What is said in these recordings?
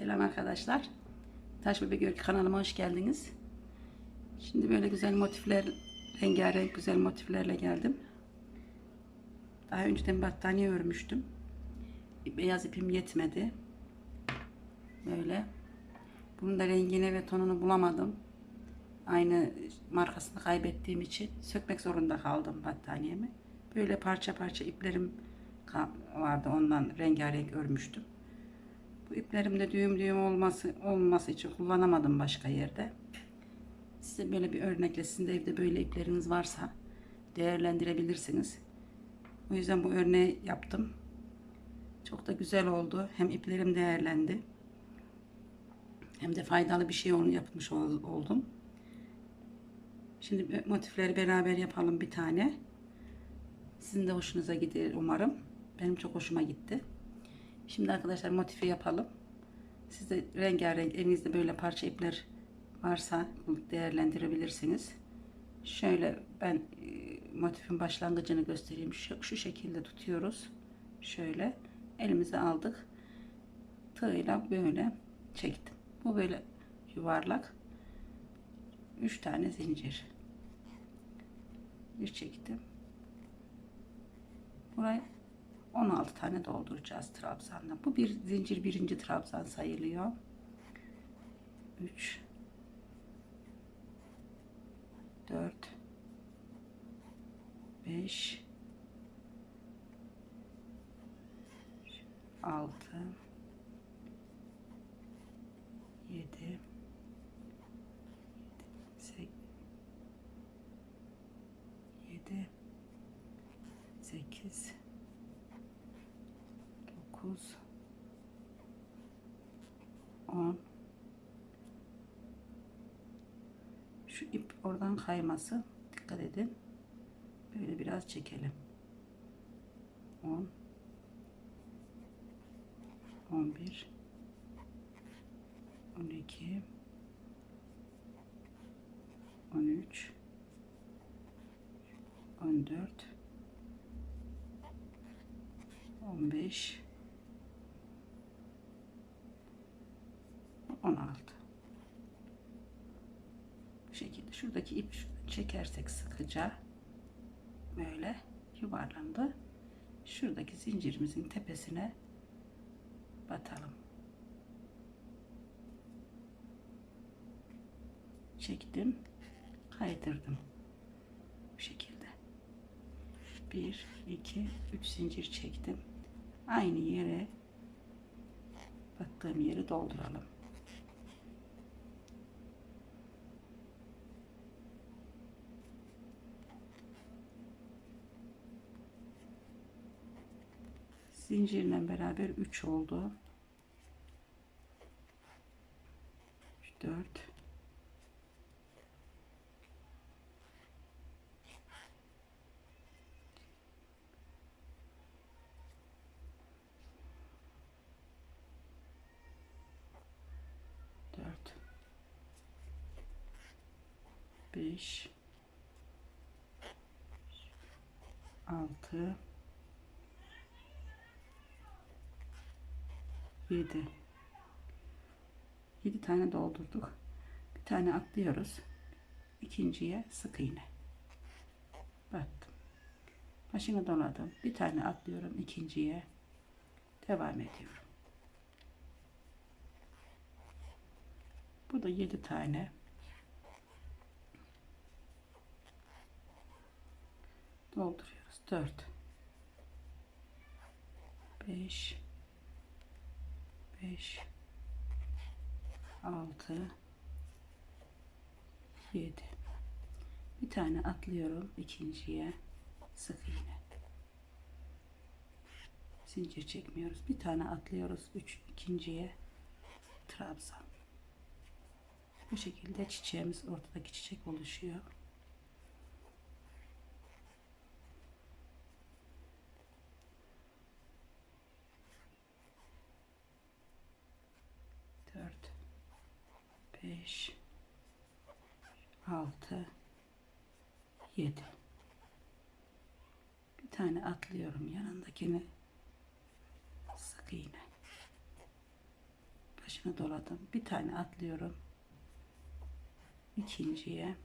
Selam arkadaşlar. Taş Bebek Örgü kanalıma hoş geldiniz. Şimdi böyle güzel motifler, rengarenk güzel motiflerle geldim. Daha önceden battaniye örmüştüm. Beyaz ipim yetmedi. Böyle. Bunun da rengini ve tonunu bulamadım. Aynı markasını kaybettiğim için sökmek zorunda kaldım battaniyemi. Böyle parça parça iplerim vardı ondan rengarenk örmüştüm. Bu iplerimde düğüm düğüm olması olması için kullanamadım başka yerde. Size böyle bir örnekle sizin de evde böyle ipleriniz varsa değerlendirebilirsiniz. O yüzden bu örneği yaptım. Çok da güzel oldu. Hem iplerim değerlendi. Hem de faydalı bir şey onu yapmış ol- oldum. Şimdi motifleri beraber yapalım bir tane. Sizin de hoşunuza gider umarım. Benim çok hoşuma gitti. Şimdi arkadaşlar motifi yapalım. Siz de rengarenk elinizde böyle parça ipler varsa değerlendirebilirsiniz. Şöyle ben e, motifin başlangıcını göstereyim. Şu, şu şekilde tutuyoruz. Şöyle elimize aldık. Tığıyla böyle çektim. Bu böyle yuvarlak. 3 tane zincir. Bir çektim. Buraya 16 tane dolduracağız trabzanla. Bu bir zincir birinci trabzan sayılıyor. 3 4 5 6 7 8 7 8 9 10 şu ip oradan kayması dikkat edin. Böyle biraz çekelim. 10 11 12 13 14 15 16 bu şekilde. Şuradaki ip çekersek sıkıca böyle yuvarlandı. Şuradaki zincirimizin tepesine batalım. Çektim kaydırdım. Bu şekilde. 1 2 3 zincir çektim. Aynı yere battığım yeri dolduralım zincirle beraber 3 oldu. 4 4 5 6 7 7 tane doldurduk. Bir tane atlıyoruz. İkinciye sık iğne. Battım. Başını doladım. Bir tane atlıyorum ikinciye. Devam ediyorum. Bu da 7 tane. Dolduruyoruz. 4 5 5 6 7 bir tane atlıyorum ikinciye sık iğne. Zincir çekmiyoruz. Bir tane atlıyoruz üç ikinciye trabzan. Bu şekilde çiçeğimiz ortadaki çiçek oluşuyor 5 6 7 bir tane atlıyorum yanındakini sık iğne. Başını doladım. Bir tane atlıyorum. İkinciye.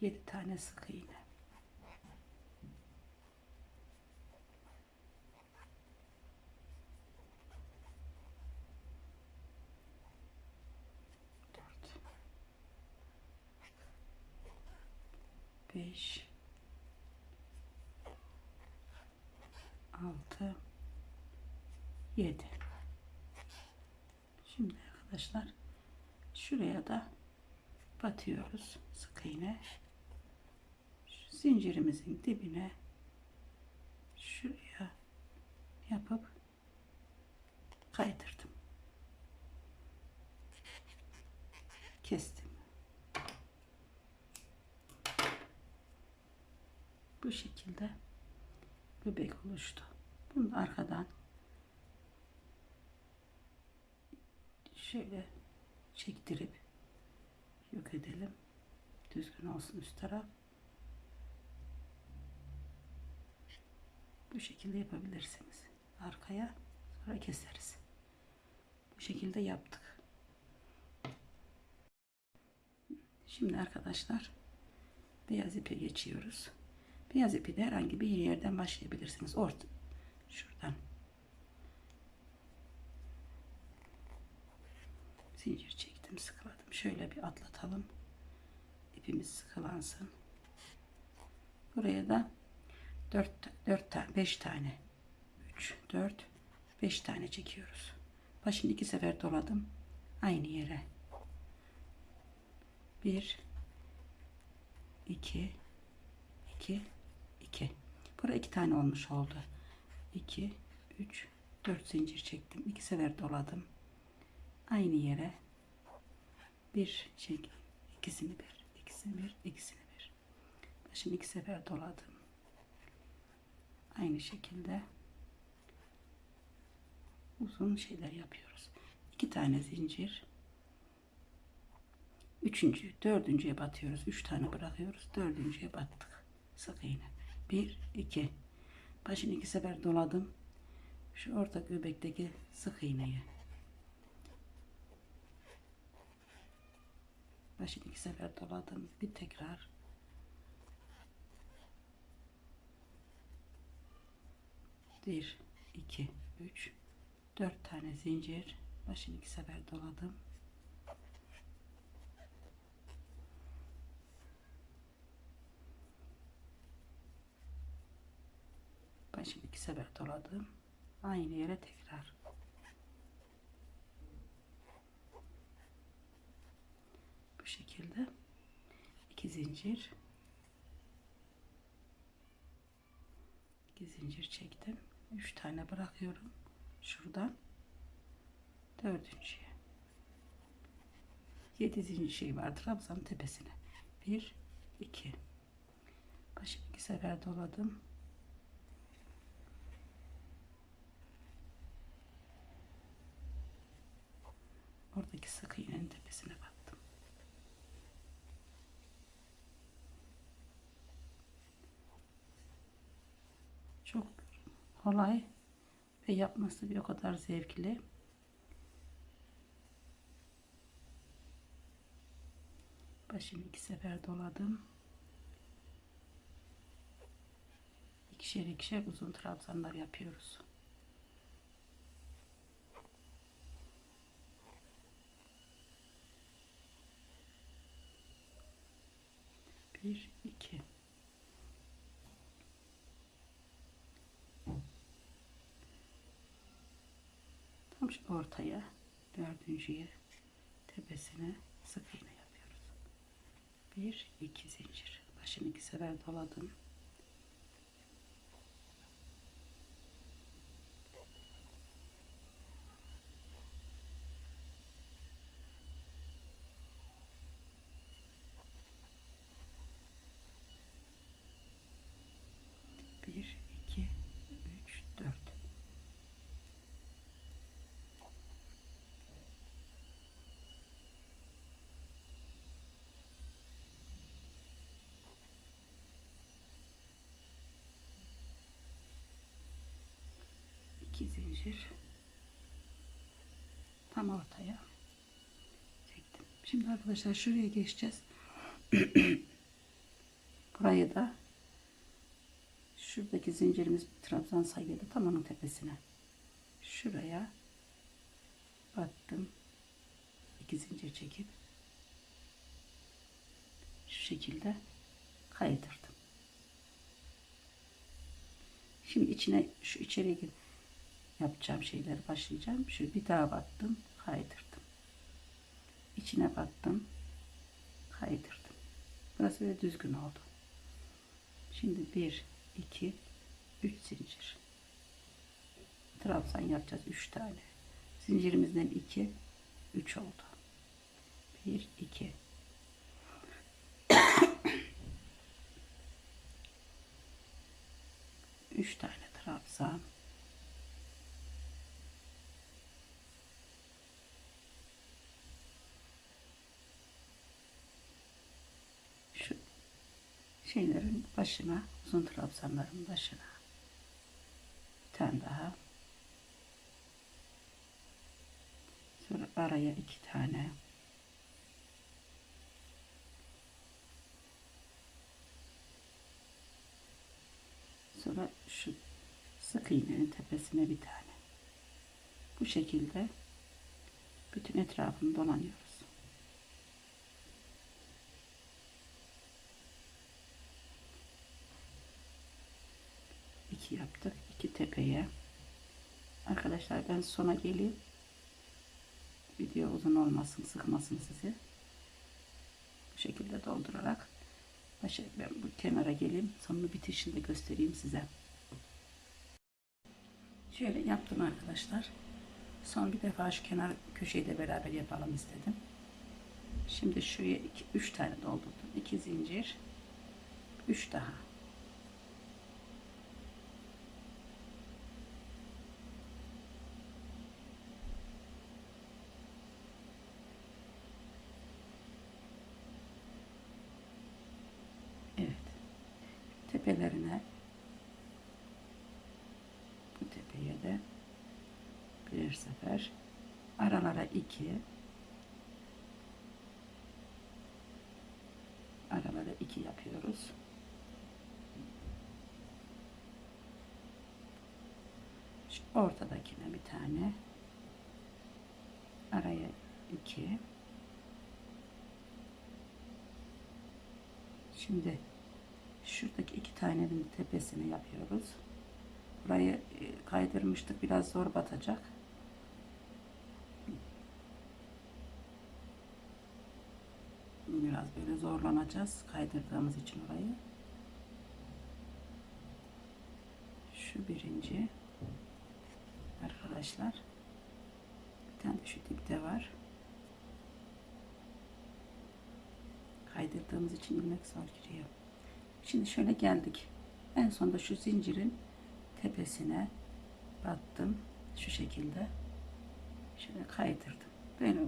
Yedi tane sık iğne. 7 şimdi arkadaşlar şuraya da batıyoruz sık iğne. Şu zincirimizin dibine şuraya yapıp kaydırdım. Kestim. Bu şekilde göbek oluştu. Bunu arkadan şöyle çektirip yok edelim. Düzgün olsun üst taraf. Bu şekilde yapabilirsiniz. Arkaya sonra keseriz. Bu şekilde yaptık. Şimdi arkadaşlar beyaz ipe geçiyoruz. Beyaz ipi de herhangi bir yerden başlayabilirsiniz. Orta şuradan zincir çektim sıkıladım şöyle bir atlatalım. İpimiz sıkılansın buraya da 4 4 tane 5 tane. 3 4 5 tane çekiyoruz. Başını iki sefer doladım. Aynı yere. 1 2 2 2 burada iki tane olmuş oldu. 2 3 4 zincir çektim. İki sefer doladım aynı yere bir çek ikisini bir ikisini bir ikisini bir. Şimdi iki sefer doladım. Aynı şekilde uzun şeyler yapıyoruz. İki tane zincir. Üçüncü dördüncüye batıyoruz. Üç tane bırakıyoruz. Dördüncüye battık. Sık iğne. Bir iki. Başını iki sefer doladım. Şu orta göbekteki sık iğneyi başını iki sefer doladım. Bir tekrar. Bir iki üç dört tane zincir. Başını iki sefer doladım. Başını iki sefer doladım. Aynı yere tekrar şekilde. İki zincir. İki zincir çektim. Üç tane bırakıyorum. Şuradan. Dördüncüye. Yedi zincir şey vardır trabzanın tepesine. Bir iki. Başını iki sefer doladım. Oradaki sık iğnenin tepesine battım çok kolay ve yapması bir o kadar zevkli. Başını iki sefer doladım. İkişer ikişer uzun trabzanlar yapıyoruz. Bir şu ortaya. Dördüncüye tepesine sık iğne yapıyoruz. Bir iki zincir. Başını iki sefer doladım bir iki üç dört 2 zincir tam ortaya çektim. Şimdi arkadaşlar şuraya geçeceğiz. Burayı da şuradaki zincirimiz trabzan sayıyordu tam onun tepesine. Şuraya battım. iki zincir çekip şu şekilde kaydırdım. Şimdi içine şu içeriye gir- yapacağım şeyleri başlayacağım. Şu bir daha battım, kaydırdım. İçine battım, kaydırdım. Burası böyle düzgün oldu. Şimdi bir, iki, üç zincir. Trabzan yapacağız üç tane. Zincirimizden iki, üç oldu. Bir, iki. Üç tane trabzan. Şu şeylerin başına, uzun trabzanların başına. Bir tane daha. Sonra araya iki tane. Sonra şu sık iğnenin tepesine bir tane. Bu şekilde bütün etrafını dolanıyoruz. Yaptık. iki tepeye. Arkadaşlar ben sona geleyim. Video uzun olmasın, sıkmasın sizi. Bu şekilde doldurarak başa, ben bu kenara geleyim. Sonunu bitişinde göstereyim size. Şöyle yaptım arkadaşlar. Son bir defa şu kenar köşeyi de beraber yapalım istedim. Şimdi şuraya 3 tane doldurdum. 2 zincir. 3 daha. Tepelerine. Bu tepeye de birer sefer aralara iki. Aralara iki yapıyoruz. Şu ortadakine bir tane. Araya iki. Şimdi şuradaki iki tanenin tepesini yapıyoruz. Burayı e, kaydırmıştık. Biraz zor batacak. Biraz böyle zorlanacağız. Kaydırdığımız için orayı. Şu birinci. Arkadaşlar. Bir tane şu dipte var. Kaydırdığımız için ilmek zor giriyor. Şimdi şöyle geldik. En sonunda şu zincirin tepesine battım. Şu şekilde. Şöyle kaydırdım. Böyle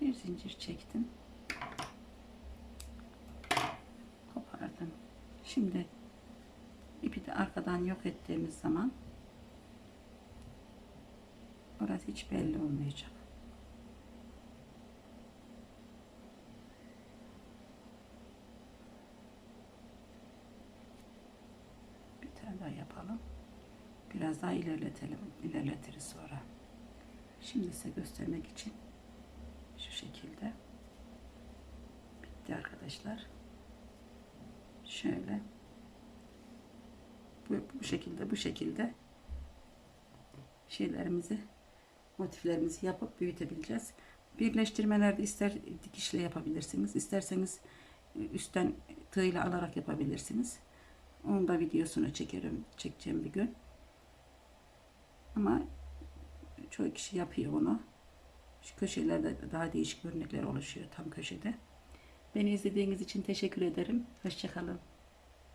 bir zincir çektim. Kopardım. Şimdi ipi de arkadan yok ettiğimiz zaman orası hiç belli olmayacak. Bir tane daha yapalım. Biraz daha ilerletelim. ilerletiriz sonra. Şimdi size göstermek için şu şekilde bitti arkadaşlar. Şöyle bu, bu şekilde bu şekilde şeylerimizi motiflerimizi yapıp büyütebileceğiz. Birleştirmelerde ister dikişle yapabilirsiniz. isterseniz üstten tığla alarak yapabilirsiniz. Onun da videosunu çekerim, çekeceğim bir gün. Ama çoğu kişi yapıyor onu. Şu köşelerde daha değişik örnekler oluşuyor tam köşede. Beni izlediğiniz için teşekkür ederim. Hoşçakalın.